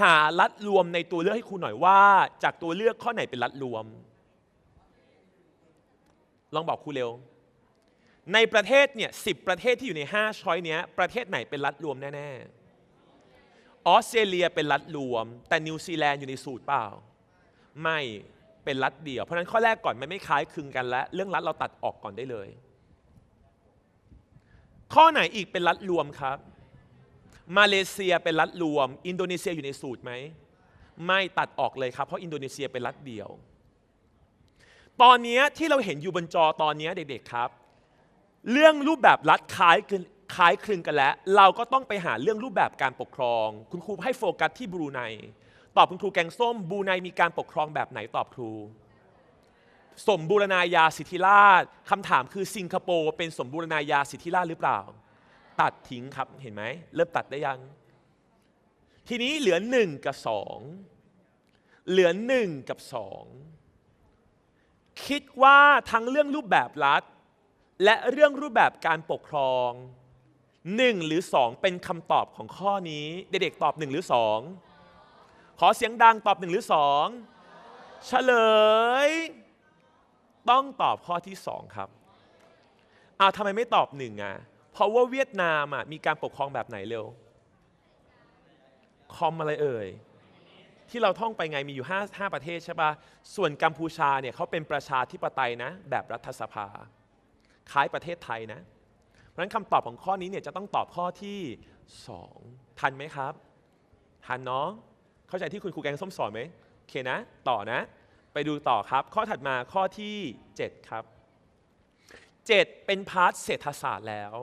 หารัฐรวมในตัวเลือกให้ครูหน่อยว่า จากตัวเลือกข้อไหนเป็นรัฐรวม ลองบอกครูเร็ว ในประเทศเนี่ยสิประเทศที่อยู่ใน5ช้อยเนี้ยประเทศไหนเป็นรัฐรวมแน่ๆออสเตรเลียเป็นรัฐรวม แต่นิวซีแลนด์อยู่ในสูตรเปล่า ไม่เป็นรัฐเดียว เพราะฉะนั้นข้อแรกก่อนมันไม่คล้ายคลึงกันแล้วเรื่องรัฐเราตัดออกก่อนได้เลย ข้อไหนอีกเป็นรัฐรวมครับ มาเลเซียเป็นรัฐรวม อินโดนีเซียอยู่ในสูตรไหม ไม่ตัดออกเลยครับ เพราะอินโดนีเซียเป็นรัฐเดียว ตอนนี้ที่เราเห็นอยู่บนจอตอนนี้เด็กๆครับ เรื่องรูปแบบรัฐคล้ายกันคล้ายคลึงกันแล้ว เราก็ต้องไปหาเรื่องรูปแบบการปกครอง คุณครูให้โฟกัสที่บรูไนตอบคุณครูแกงส้มบรูไนมีการปกครองแบบไหนตอบครู สมบูรณาญาสิทธิราชคำถามคือสิงคโปร์เป็นสมบูรณาญาสิทธิราชหรือเปล่า ตัดทิ้งครับ เห็นไหม เริ่มตัดได้ยัง ทีนี้เหลือหนึ่งกับสองเหลือหนึ่งกับสองคิดว่าทั้งเรื่องรูปแบบรัฐ และเรื่องรูปแบบการปกครองหนึ่งหรือสองเป็นคำตอบของข้อนี้ เด็กๆตอบหนึ่งหรือสองขอเสียงดังตอบหนึ่งหรือสองเฉลย ต้องตอบข้อที่สองครับอ้าวทำไมไม่ตอบหนึ่งอะ เพราะว่าเวียดนามอะมีการปกครองแบบไหนเร็ว คอมอะไรเอ่ย ที่เราท่องไปไงมีอยู่5 5ประเทศใช่ปะส่วนกัมพูชาเนี่ยเขาเป็นประชาธิปไตยนะ แบบรัฐสภา คล้ายประเทศไทยนะ เพราะฉะนั้นคำตอบของข้อนี้เนี่ยจะต้องตอบข้อที่ 2 ทันไหมครับ ทันเนาะเข้าใจที่คุณครูแกงส้มสอนไหมโอเคนะ ต่อนะ ไปดูต่อครับ ข้อถัดมาข้อที่ 7 ครับ 7 เป็นพาร์ทเศรษฐศาสตร์แล้ว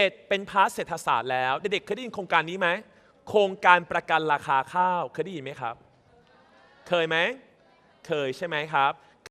7 เป็นพาร์ทเศรษฐศาสตร์แล้วเด็กๆเคยได้ยินโครงการนี้ไหมโครงการประกันราคาข้าวเคยได้ยินไหมครับ เคยไหมเคยใช่ไหมครับ